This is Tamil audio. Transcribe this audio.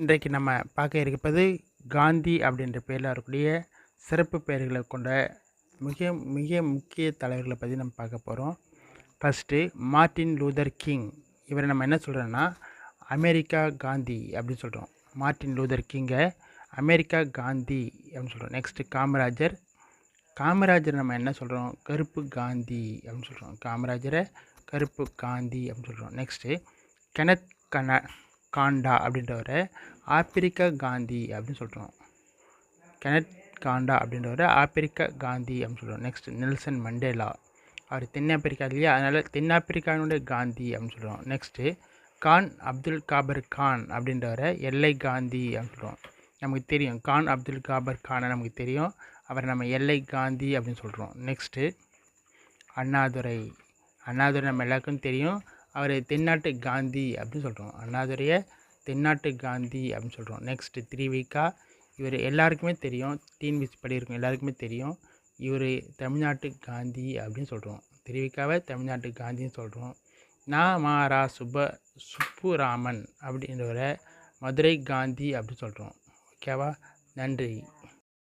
இன்றைக்கு நம்ம பார்க்க இருப்பது காந்தி அப்படின்ற பேரில் வரக்கூடிய சிறப்பு பெயர்களை கொண்ட மிக மிக முக்கிய தலைவர்களை பற்றி நம்ம பார்க்க போகிறோம் ஃபஸ்ட்டு மார்ட்டின் லூதர் கிங் இவரை நம்ம என்ன சொல்கிறோன்னா அமெரிக்கா காந்தி அப்படின்னு சொல்கிறோம் மார்ட்டின் லூதர் கிங்கை அமெரிக்கா காந்தி அப்படின்னு சொல்கிறோம் நெக்ஸ்ட்டு காமராஜர். காமராஜர் நம்ம என்ன சொல்கிறோம் கருப்பு காந்தி அப்படின்னு சொல்கிறோம் காமராஜரை கருப்பு காந்தி அப்படின்னு சொல்கிறோம் நெக்ஸ்ட்டு கெனத் கன காண்டா அப்படின்றவரை. ஆப்பிரிக்கா காந்தி அப்படின்னு சொல்கிறோம் கெனட் காண்டா அப்படின்றவரை ஆப்பிரிக்கா காந்தி அப்படின்னு சொல்கிறோம் நெக்ஸ்ட் நெல்சன் மண்டேலா. அவர் தென்னாப்பிரிக்கா இல்லையா? அதனால் தென்னாப்பிரிக்காவினுடைய காந்தி அப்படின்னு சொல்கிறோம் நெக்ஸ்ட்டு கான் அப்துல் காபர் கான் அப்படின்றவரை எல்லை காந்தி அப்படின்னு சொல்கிறோம் நமக்கு தெரியும். கான் அப்துல் காபர் கானை நமக்கு தெரியும். அவரை நம்ம எல்லை காந்தி அப்படின்னு சொல்கிறோம் நெக்ஸ்ட்டு அண்ணாதுரை. அண்ணாதுரை நம்ம எல்லாருக்கும் தெரியும். அவர் தென்னாட்டு காந்தி அப்படின்னு சொல்கிறோம் அண்ணாதுரையை தென்னாட்டு காந்தி அப்படின்னு சொல்கிறோம் நெக்ஸ்ட்டு திருவிக்கா இவர் எல்லாருக்குமே தெரியும். டிஎன்பிசி படியிருக்கும் எல்லாருக்குமே தெரியும். இவர் தமிழ்நாட்டு காந்தி அப்படின்னு சொல்கிறோம் திருவிக்காவை தமிழ்நாட்டு காந்தின்னு சொல்கிறோம் நா மாரா சுப்ப சுப்புராமன் அப்படின்றவரை மதுரை காந்தி அப்படின்னு சொல்கிறோம் ஓகேவா நன்றி.